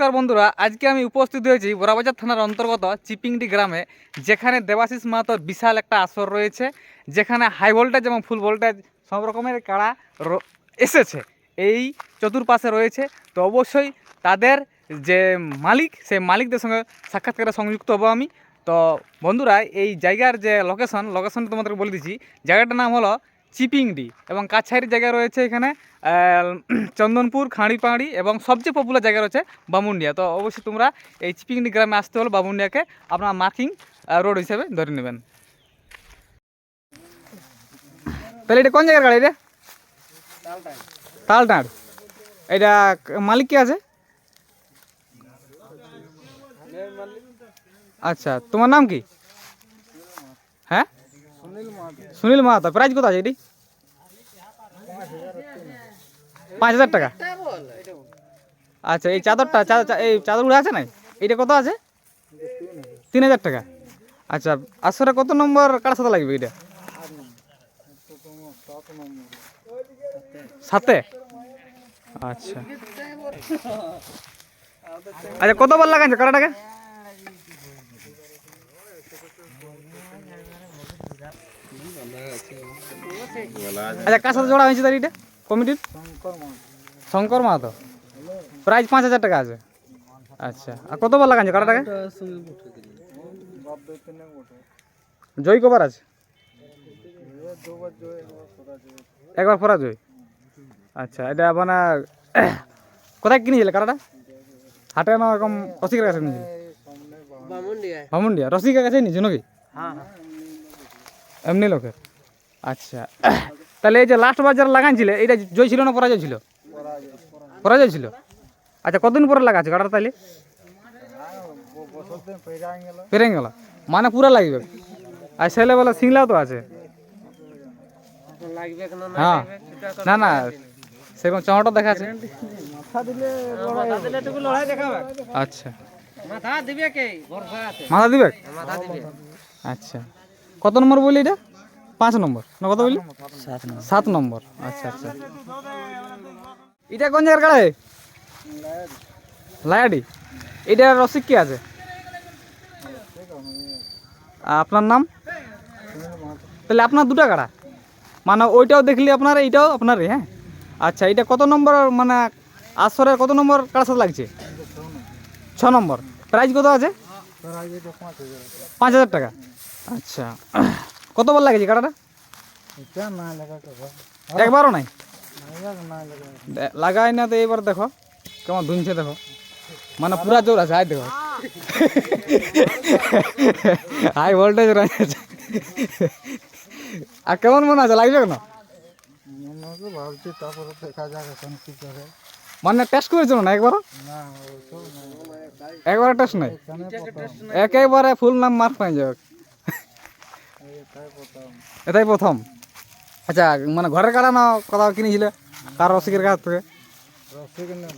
নমস্কার বন্ধুরা, আজকে আমি উপস্থিত হয়েছি বড়াবাজার থানার অন্তর্গত চিপিংডি গ্রামে, যেখানে দেবাশিস মাহাতোর বিশাল একটা আসর রয়েছে, যেখানে হাই ভোল্টেজ এবং ফুল ভোল্টেজ সব রকমের কাড়া এসেছে। এই চতুর্পাশে রয়েছে, তো অবশ্যই তাদের যে মালিক, সেই মালিকদের সঙ্গে সাক্ষাৎকারে সংযুক্ত হব আমি। তো বন্ধুরা, এই জায়গার যে লোকেশন লোকেশন তোমাদেরকে বলে দিচ্ছি। জায়গাটার নাম হলো চিপিংডি এবং কাছাইয়ের জায়গা রয়েছে এখানে চন্দনপুর, খাঁড়িপাড়ি এবং সবচেয়ে পপুলার জায়গা রয়েছে বামুন্ডিয়া। তো অবশ্যই তোমরা এই চিপিংডি গ্রামে আসতে হলে বামুন্ডিয়াকে আপনার মার্কিং রোড হিসেবে ধরে নেবেন। তাহলে এটা কোন জায়গার গাড়ি রে তালটাঁড় এটা মালিক কে আছে? আচ্ছা তোমার নাম কি? হ্যাঁ? সুনীল মাহাতো প্রাইস কত আছে এটি? পাঁচ হাজার টাকা। আচ্ছা এই চাদরটা এই চাদর উড়ে আছে না এইটা কত আছে? তিন হাজার টাকা। আচ্ছা আসরে কত নম্বর কার সাথে লাগবে এটা সাথে? আচ্ছা। আচ্ছা কতবার লাগাইছে কারাটাকে আচ্ছা কার সাথে জোড়া হয়েছে তার এটা কমিটির? শঙ্কর মাহাতো। প্রাইস পাঁচ হাজার টাকা আছে। আচ্ছা আর কতবার লাগাইছে কারাটাকে জয় কবার আছে। একবার ফরা জয়। আচ্ছা এটা মানে কোথায় কিনেছিলে কারাটা হাটে না এরকম রসিকের কাছে নিয়েছিল ভামুন্ডিয়া রসিকের কাছে নিয়েছো নাকি? এমনি লোকের। আচ্ছা। তাহলে এই যে লাস্ট বার যারা লাগাইছিলে এটা জয় ছিল না পরাজয় ছিল? পরাজয় ছিল? আচ্ছা কতদিন পরে লাগাচ্ছে কাটার তাহলে? পেরে গেল। মানে পুরা লাগবে। আর ছেলে বলে সিংলাও তো আছে। হ্যাঁ। না না সেরকম চহটা দেখা আছে। আচ্ছা। মাথা দিবে। আচ্ছা। কত নম্বর বললি এটা? পাঁচ নম্বর। না কত বললি সাত নম্বর। আচ্ছা আচ্ছা। এটা কোন জায়গার কাড়াই লায়াডি। এটা রসিক কি আছে? আপনার নাম? তাহলে আপনার দুটা কাড়া। মানে ওইটাও দেখলি আপনার এইটাও আপনারই হ্যাঁ? আচ্ছা এটা কত নম্বর মানে আসরের কত নম্বর কাড়ার সাথে লাগছে? ছ নম্বর। প্রাইস কত আছে? পাঁচ হাজার টাকা। আচ্ছা। কতবার লাগেছে কাটাটা? একবারও নাই? লাগাই না তো এইবার দেখো কেমন ধুনছে দেখো। মানে পুরা জোর আছে আয় দেখো। হাই ভোল্টেজ রয়েছে আর কেমন মনে আছে লাগবে কেন? ভাবছি তারপরে দেখা যাক এখন কি করে। মানে টেস্ট করেছিল না একবার একবার টেস্ট নাই। একেবারে ফুল নাম মার্ক পাই যাবে এটাই প্রথম। আচ্ছা মানে ঘরের কাটা না কোথাও কিনেছিলে? কার রসিকের কাছ থেকে? রসিকনে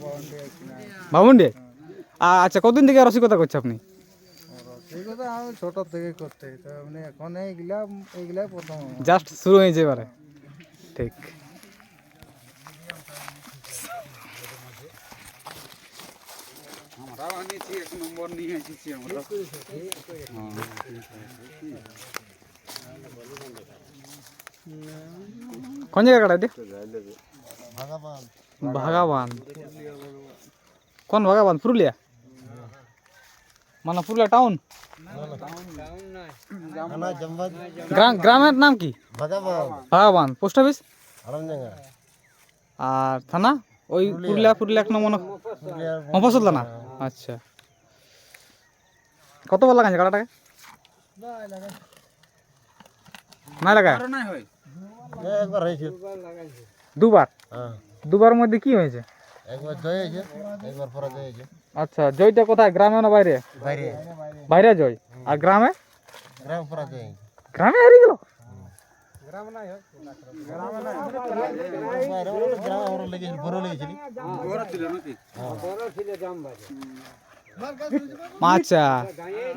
বন্ডে আচ্ছা কতদিন থেকে রসিকতা করছে আপনি? রসিকতা আমি ছোট থেকে করতে তো মানে এখন এইগুলা এইগুলাই প্রথম আমার। জাস্ট শুরু হয়েছে এবারে। ঠিক। কোন জায়গা কাটা এটা ভগবান। কোন ভাগাবান? পুরুলিয়া? মানে পুরুলিয়া টাউন? গ্রাম গ্রামের নাম কি? ভগবান। Post office? আর থানা? ওই পুরুলিয়া। পুরুলিয়া এক নম্বর মফসল থানা? আচ্ছা। কতবার লাগাইছে কাটাটাকে? নাই লাগায়? একবার হয়েছে। দুবার? হ্যাঁ। দুবার মধ্যে কি হয়েছে? একবার জয় হয়েছে একবার পরাজয় হয়েছে। আচ্ছা জয়টা কোথায়? গ্রামে না বাইরে? বাইরে। বাইরে জয়। আর গ্রামে? গ্রাম পরাজয় গ্রামে হারিয়ে গেল? গ্রাম আচ্ছা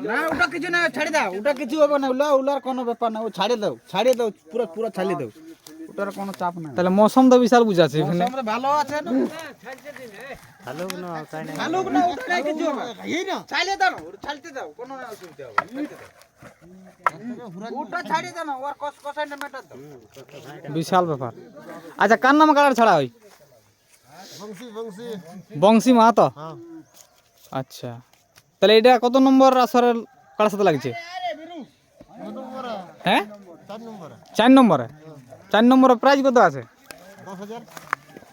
না ওটা কিছু না ছাড়ি দাও ওটা কিছু হবে না উলা উলার কোনো ব্যাপার না ও ছাড়িয়ে দাও ছাড়িয়ে দাও পুরো পুরো ছাড়িয়ে দাও ওটার কোনো চাপ নাই। তাহলে মৌসুম তো বিশাল এখানে। ভালো আছে না? ভালুক না না। না ওটা কিছু হবে এই না। চাইলে দাও না ছালতে দাও কোনো অসুবিধা হবে ওটা দাও না ওর দাও। বিশাল ব্যাপার। আচ্ছা কার নামে কাড়ার ছাড়া হয়? বংশী বংশী। বংশী মাহাতো? হ্যাঁ। আচ্ছা। তাহলে এটা কত নম্বর আসরের কার সাথে লাগছে? হ্যাঁ? চার নম্বরে। চার নম্বরে প্রাইজ কত আছে?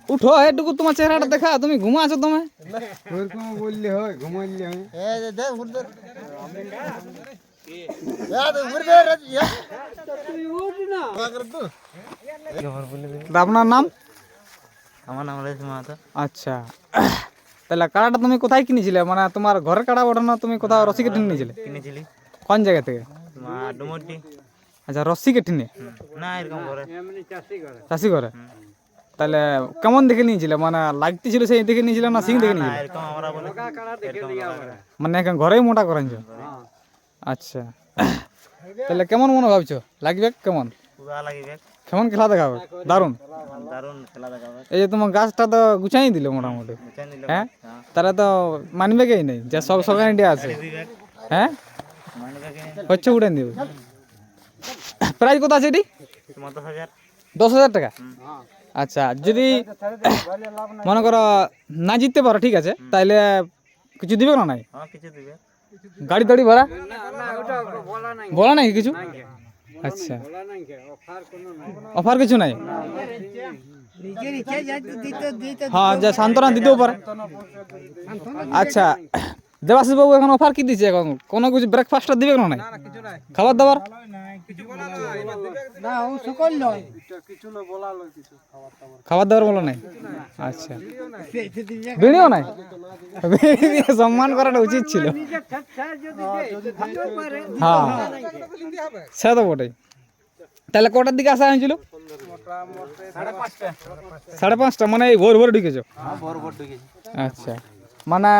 উঠো এটুকু তোমার চেহারাটা দেখা তুমি ঘুমা আছো তুমি? ওরকম বললে হয় ঘুমাইলে হয়। আপনার নাম? আমার নাম রয়েছে মাহাতো। আচ্ছা। তাহলে কাড়াটা তুমি কোথায় কিনেছিলে? মানে তোমার ঘরের কাড়া ওটা না তুমি কোথাও রসি কেটে নিয়েছিলে? কিনেছিলি। কোন জায়গা থেকে? মা ডুমুরটি। আচ্ছা রসি কেটে নিয়ে না এরকম করে চাষি ঘরে? তাহলে কেমন দেখে নিয়েছিলে? মানে লাগতেছিল সেই দেখে নিয়েছিলে না সিং দেখে না নিয়েছিলে? এরকম আমরা বলি এরকম আমরা। মানে এখন ঘরেই মোটা করেছ আচ্ছা। তাহলে কেমন মনে ভাবছ? লাগবে কেমন? পুরা লাগিবে। কেমন খেলা দেখাবে? দারুণ। দারুণ এই যে তোমার গাছটা তো গুছাই দিল মোটামুটি। হ্যাঁ? তারা তো মানবে কেই নেই যা সব সব আইডিয়া আছে। হ্যাঁ? হচ্ছে উঠে দিবে প্রাইস কত আছে এটি? দশ হাজার টাকা? আচ্ছা যদি মনে করো না জিততে পারো ঠিক আছে তাহলে কিছু দিবে না নাই? হ্যাঁ কিছু দিবে। গাড়ি টাড়ি ভাড়া? বলা নাই। কিছু? আচ্ছা। অফার কিছু নাই? হ্যাঁ যা সান্ত্বনা দিতেও পারে আচ্ছা দেবাশিস বাবু এখন অফার কি দিচ্ছে এখন? কোনো কিছু ব্রেকফাস্টটা দিবে না নাই। খাবার দাবার? না ও সকল নয়। কিছু না বলা লয় কিছু খাবার দাবার বলো নাই? আচ্ছা। নাই। সম্মান করাটা উচিত ছিল। হ্যাঁ। সে তো বটেই তাহলে কটার দিকে আসা হয়েছিল? সাড়ে পাঁচটা। মানে এই ভোর ভোর ঢুকেছো? আচ্ছা। মানে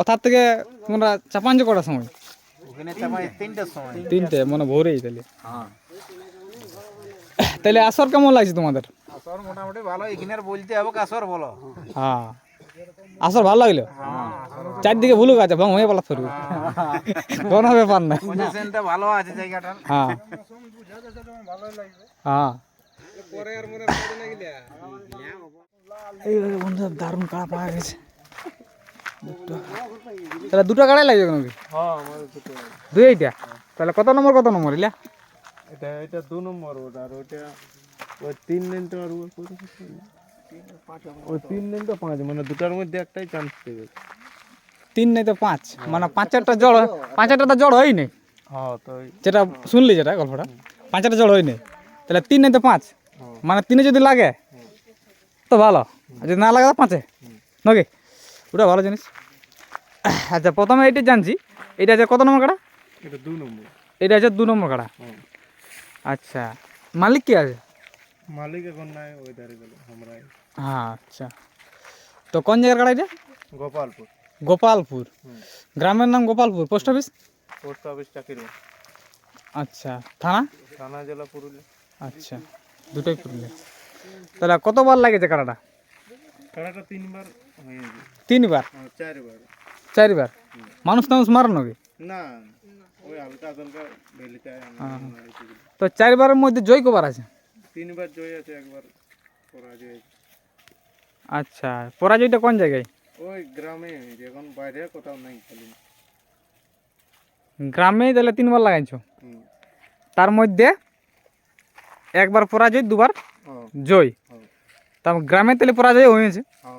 ওথার থেকে তোমরা চাপাঞ্চ কটার সময়? তিনটে মানে ভোরেই তাহলে। তাহলে আসর কেমন লাগছে তোমাদের? আসর মোটামুটি ভালো এখানে আর বলতে হবে আসর বলো হ্যাঁ। আসর ভালো লাগল? চারদিকে ভুলুক আছে ভং হয়ে পালা ফেরবে। কোনো ব্যাপার না। পজিশনটা ভালো আছে জায়গাটার হ্যাঁ। হ্যাঁ। মনে এইভাবে বন্ধু দারুণ কাড়া পাওয়া গেছে। তাহলে দুটো কাড়াই লাগবে কেন কি? হ্যাঁ দুই এইটা? তাহলে কত নম্বর কত নম্বর ইলা এটা এটা দু নম্বর ওটা আর ওটা ওই তিন দিনটা আর ওই তিন দিনটা পাঁচ মানে দুটার মধ্যে একটাই চান্স দেবে তিন নেই তো পাঁচ মানে পাঁচ চারটা জড় পাঁচ চারটা তো জড় হয়নি হ্যাঁ যেটা শুনলি যেটা গল্পটা পাঁচ চারটা জড় হয়নি তাহলে তিন নেই তো পাঁচ মানে তিনে যদি লাগে তো ভালো যদি না লাগে তো পাঁচে। নাকি? ওটা ভালো জিনিস। আচ্ছা প্রথমে এইটা জানছি। এটা আছে কত নম্বর কাটা এটা দু নম্বর। এটা আছে দু নম্বর কাটা আচ্ছা মালিক কি আছে? মালিক এখন নাই ওই ধারে গেল আমরা হ্যাঁ আচ্ছা। তো কোন জায়গার কাটা এটা? গোপালপুর। গোপালপুর। গ্রামের নাম Gopalpur post office? Post office চাকরি। আচ্ছা থানা? থানা জেলা পুরুলিয়া। আচ্ছা দুটোই পুরুলিয়া। তাহলে কতবার লাগেছে কাটাটা তিনবার তিনবার? হ্যাঁ, চারবার। চারবার? মানুষ টানুষ মারো নাকি? না ওই হালকা হালকা বেলিতে হ্যাঁ। তো চারবারের মধ্যে জয় কবার আছে? তিনবার জয় আছে একবার পরাজয়। আচ্ছা পরাজয়টা কোন জায়গায়? ওই গ্রামে এখন বাইরে কোথাও নাই খালি। গ্রামে তাহলে তিনবার লাগাইছো? তার মধ্যে একবার পরাজয় দুবার হ্যাঁ জয়? তা গ্রামে তাহলে পরাজয় হয়েছে। হ্যাঁ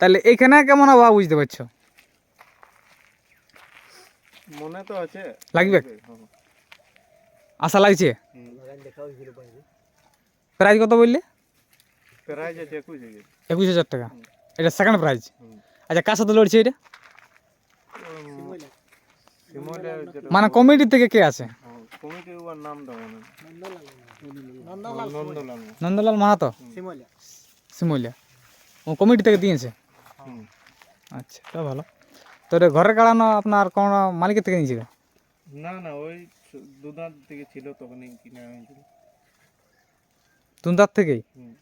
তাহলে এখানে কেমন আবহাওয়া বুঝতে পারছ? মনে তো আছে। লাগবে? হ্যাঁ। আশা লাগছে? প্রাইজ কত বললে? প্রাইজ আছে একুশ হাজার। একুশ হাজার টাকা। এটা সেকেন্ড প্রাইজ আচ্ছা কার সাথে লড়ছে এটা? মানে কমিটি থেকে কে আছে? কমিটি ওর নাম দাও নন্দলাল। নন্দলাল মাহাতো? সিমলিয়া। ও কমিটি থেকে দিয়েছে? আচ্ছা তা ভালো। তো এটা ঘরে কাড়ানো আপনার কোন মালিকের থেকে নিয়েছিল? না না ওই দুদাঁত থেকে ছিল তখনই কিনে হয়েছিল তুন্দার থেকেই?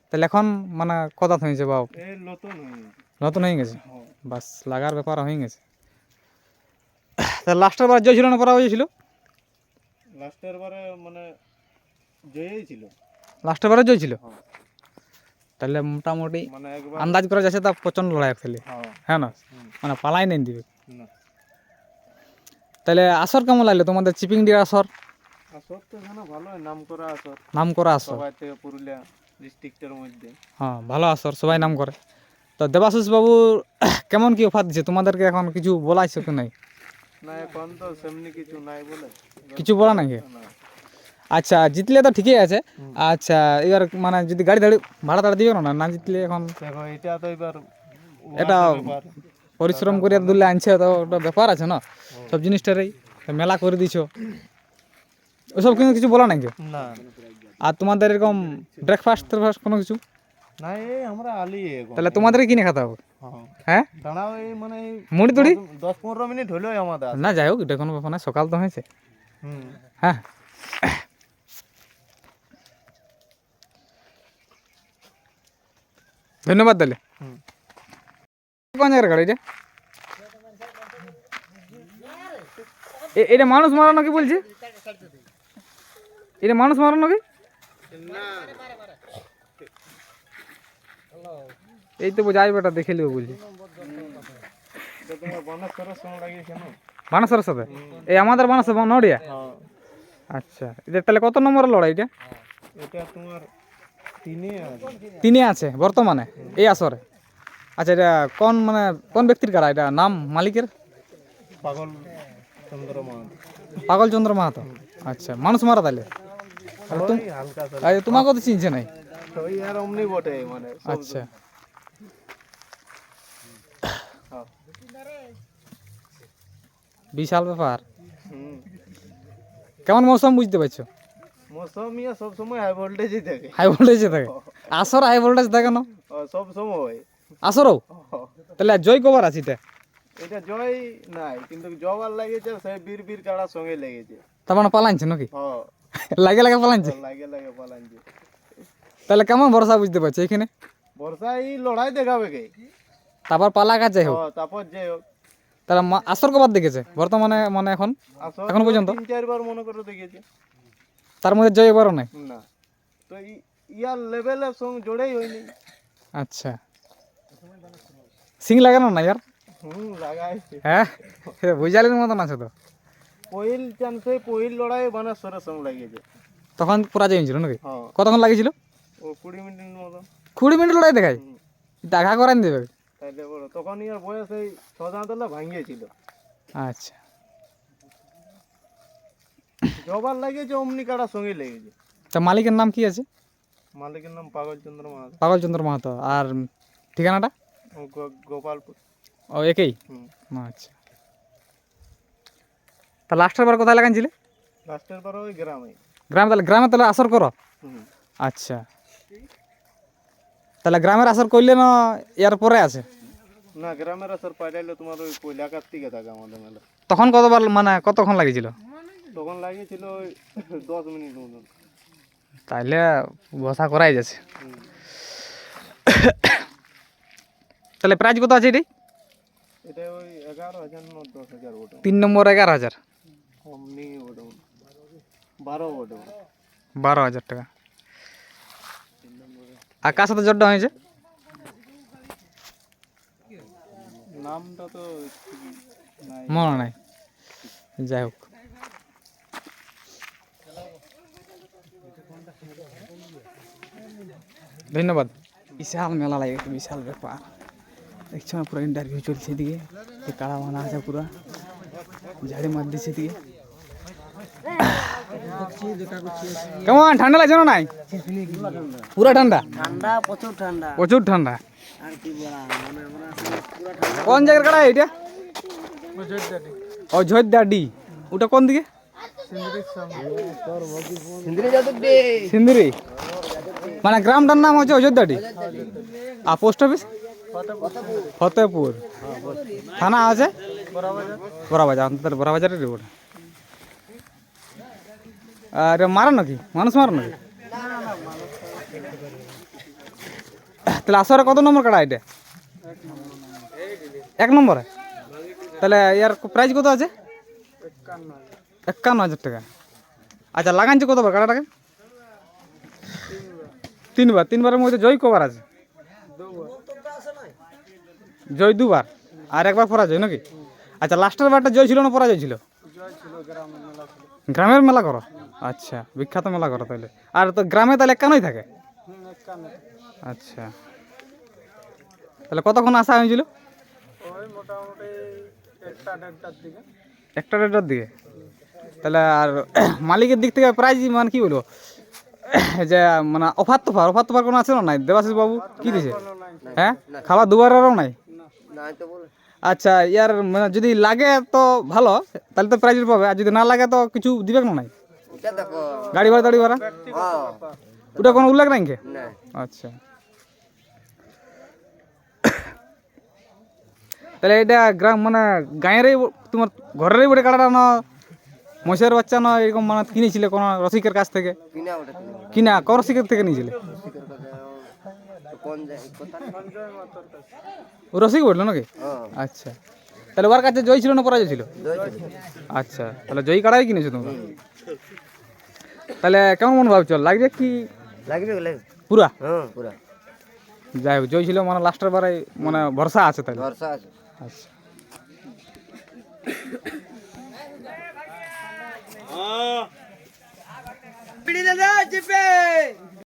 তাহলে এখন মানে কদাত হয়েছে বা এই নতুন হয়ে গেছে। নতুন হয়ে গেছে? হ্যাঁ। বাস লাগার ব্যাপার হয়ে গেছে। তা লাস্টের বার জয় ছিল না পরা হয়েছিল? লাস্টের বারে মানে জয়েই ছিল। লাস্টের বারে জয় ছিল? হ্যাঁ। তাহলে মোটামুটি মানে আন্দাজ করা যাচ্ছে তা প্রচণ্ড লড়াই খেলে হ্যাঁ। হ্যাঁ না? মানে পালাই নেই দিবে। তাহলে আসর কেমন লাগল তোমাদের চিপিং ডির আসর? আসর তো এখানে ভালোই নাম করা আসর। নাম করা আসর। সবাই থেকে পুরুলিয়া ডিস্ট্রিক্টের মধ্যে। হ্যাঁ ভালো আসর সবাই নাম করে তো দেবাশিস বাবু কেমন কি অফার দিচ্ছে তোমাদেরকে এখন কিছু বলাইছে কি নাই? না এখন তো সেমনি কিছু নাই বলে। কিছু বলা নাই কি? আচ্ছা জিতলে তো ঠিকই আছে। আচ্ছা এবার মানে যদি গাড়ি দাড়ি ভাড়া টাড়া দিবে না না জিতলে এখন দেখো এটা তো এবার এটা পরিশ্রম করে দুলে আনছে তো ওটা ব্যাপার আছে না? সব জিনিসটারই মেলা করে দিছো। ওসব কিন্তু কিছু বলা নাই কি? না। আর তোমাদের এরকম ব্রেকফাস্ট কোনো কিছু? না এই আমরা আলি তাহলে তোমাদেরকে কিনে খেতে হবে? হ্যাঁ? দাঁড়াও এই মানে মুড়ি তুড়ি? দশ- পনেরো মিনিট হলো আমাদের না যাই হোক এটা কোনো ব্যাপার না সকাল তো হয়েছে। হ্যাঁ। ধন্যবাদ তাহলে। কোন জায়গার গাড়ি এটা? এটা মানুষ মারানো কি বলছে? এটা মানুষ মারানো কি এই তো যাই বেটা দেখে লিও বলছি লাগিয়েছে সাথে? এই আমাদের বানাসে নড়িয়া? হ্যাঁ। আচ্ছা এটা তাহলে কত নম্বরের লড়াই এটা? এটা তোমার তিনে আছে। বর্তমানে এই আসরে। আচ্ছা এটা কোন মানে কোন ব্যক্তির কারা? এটা নাম মালিকের? পাগল চন্দ্রমান পাগল চন্দ্র মাহাতো। আচ্ছা মানুষ মারা তাহলে? তোমাকে তো চিনছে নাই। মানে আচ্ছা। হ্যাঁ। বিশাল ব্যাপার। কেমন মৌসুম বুঝতে পারছ? মৌসুম ইয়া সব সময় হাই ভোল্টেজই থাকে। হাই ভোল্টেজে থাকে। আসর হাই ভোল্টেজ থাকে না? সব সময়। আসরও? ও, তাহলে জয় কবার আছে এটা? জয় নাই কিন্তু জবার লাগিয়েছে সেই বীর বীর কাড়ার সঙ্গে লেগেছে। তার মানে পালাইছে নাকি? লাগে লাগে পালাইছে? লাগে লাগে পালানছে তাহলে কেমন ভরসা বুঝতে পারছ এখানে? বর্ষা এই লড়াই দেখাবে কে? তারপর পালা কাজ যাই হোক। তারপর যে হোক। তারা আসর কবার দেখেছে? বর্তমানে মানে এখন? এখনও পর্যন্ত? তিন চারবার মনে করে দেখেছে। তার মধ্যে জয় এবারও নাই? না। তো ইয়ার লেভেলের সঙ্গে জোড়েই হয়নি। আচ্ছা। সিং লাগানো না ইয়ার? হুম লাগাইছে। হ্যাঁ? বুঝালির মতন আছে তো। পহিল চান্সে পহিল লড়াই বানেশ্বরের সঙ্গে লাগিয়েছে। তখন পুরা জয় হয়েছিল নাকি? হ্যাঁ। কতক্ষণ লাগিয়েছিল? ও কুড়ি মিনিটের মতন। কুড়ি মিনিট লড়াই দেখায়। দেখা করেন দেবে তাইলে বলো। তখন ইয়ার বয়স এই সাতলা ভাঙিয়েছিল আচ্ছা। জবার লাগিয়েছে অমনি কাটার সঙ্গে লেগেছে। তা মালিকের নাম কি আছে? মালিকের নাম পাগল চন্দ্র মাহাতো। পাগল চন্দ্র মাহাতো। আর ঠিকানাটা? গোপালপুর। ও একই? আচ্ছা। তা লাস্টের বার কোথায় লাগাইছিলে লাস্টের বার ওই গ্রামে। গ্রামে তাহলে গ্রামে তাহলে আসর করো। আচ্ছা। তাহলে গ্রামের আসর করলে না এর পরে আছে? না গ্রামের আসর পাইলাইলে তোমার ওই পয়লা কার্তিকে থাকে আমাদের মেলা। তখন কতবার মানে কতক্ষণ লাগিয়েছিল? তখন লাগিয়েছিল ওই দশ মিনিট মতন। তাইলে বসা করাই যাচ্ছে। তাহলে প্রাইজ কত আছে এটি? এটা ওই এগারো হাজার না দশ হাজার ওটা তিন নম্বর এগারো হাজার। অমনি ওটা বারো ওটা বারো হাজার টাকা। আর কার সাথে জটটা হয়েছে? নামটা তো নাই। মনে নাই। যাই হোক। ধন্যবাদ। বিশাল মেলা লাগে বিশাল ব্যাপার। দেখছ না পুরো ইন্টারভিউ চলছে এদিকে। কাড়া বানা আছে পুরো। ঝাড়ি মার দিচ্ছে এদিকে। কেমন? ঠান্ডা লাগছে না নাই? পুরা ঠান্ডা? ঠান্ডা প্রচুর ঠান্ডা। প্রচুর ঠান্ডা। মানে কোন জায়গার কাড়া এটা অযোধ্যা ডি ওটা কোন দিকে? সিন্দিরি মানে গ্রামটার নাম হচ্ছে অযোধ্যাটি আর পোস্ট অফিস? ফতেপুর। থানা আছে? বড়াবাজার। অন্তত বড়াবাজারের রিপোর্ট আর মারা নাকি? মানুষ মারা নাকি? তাহলে আসরে কত নম্বর কাটা এটা? এক নম্বরে? তাহলে ইয়ার প্রাইস কত আছে? একান্ন হাজার টাকা। আচ্ছা লাগানছে কতবার কাটাটাকে তিনবার। তিনবারের মধ্যে জয় কবার আছে? জয় দুবার। আর একবার পরাজয় নাকি? আচ্ছা লাস্টের বারটা জয় ছিল না পরাজয় ছিল? গ্রামের মেলা করো। আচ্ছা বিখ্যাত মেলা করো তাহলে। আর তো গ্রামে তাহলে একানই থাকে? আচ্ছা। তাহলে কতক্ষণ আসা হয়েছিল? একটা দেড়টার দিকে। তাহলে আর মালিকের দিক থেকে প্রাইজ মানে কি বলব? যে মানে অফার তোফার অফার তোফার কোনো আছে না নাই? দেবাশিস বাবু কি দিছে? হ্যাঁ? খাবার দুবারেরও নাই? আচ্ছা ইয়ার মানে যদি লাগে তো ভালো তাহলে তো প্রাইজ পাবে। আর যদি না লাগে তো কিছু দিবে না নাই? গাড়ি ভাড়া টাড়ি ভাড়া? ওটা কোনো উল্লেখ নাই কে আচ্ছা। তাহলে এটা গ্রাম মানে গাঁয়েরই তোমার ঘরেরই বটে কাটাটা না? মহিষের বাচ্চা না এরকম মানে কিনেছিলে কোনো রসিকের কাছ থেকে? কিনা কোন রসিকের থেকে নিয়েছিলে রসিক বলল নাকি? আচ্ছা। তাহলে ওর কাছে জয় ছিল না পরাজয় ছিল? আচ্ছা তাহলে জয়ী কাড়াই কিনেছো তোমরা? তাহলে কেমন মন ভাবছ? লাগবে কি? লাগবে লাগবে। পুরা? হ্যাঁ পুরা। যাই হোক জয় ছিল মানে লাস্টের বারে মানে ভরসা আছে তাহলে। ভরসা আছে। আচ্ছা দাদা চিপে